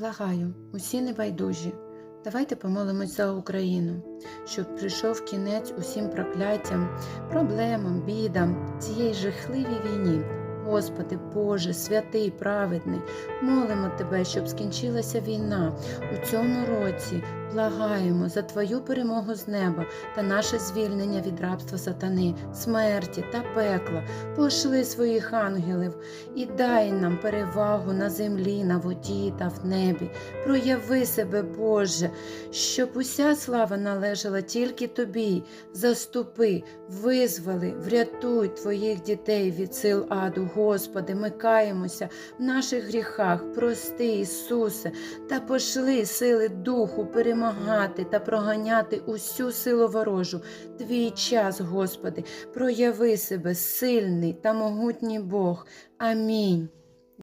Благаю, усі небайдужі. Давайте помолимось за Україну, щоб прийшов кінець усім прокляттям, проблемам, бідам цієї жахливій війні. Господи, Боже, святий, праведний, молимо Тебе, щоб скінчилася війна у цьому році. Благаємо за Твою перемогу з неба та наше звільнення від рабства сатани, смерті та пекла. Пошли своїх ангелів і дай нам перевагу на землі, на воді та в небі. Прояви себе, Боже, щоб уся слава належала тільки Тобі. Заступи, визволи, врятуй Твоїх дітей від сил аду, Господи, ми каємося в наших гріхах, прости, Ісусе, та пошли сили Духу перемагати та проганяти усю силу ворожу. Твій час, Господи, прояви себе сильний та могутній Бог. Амінь.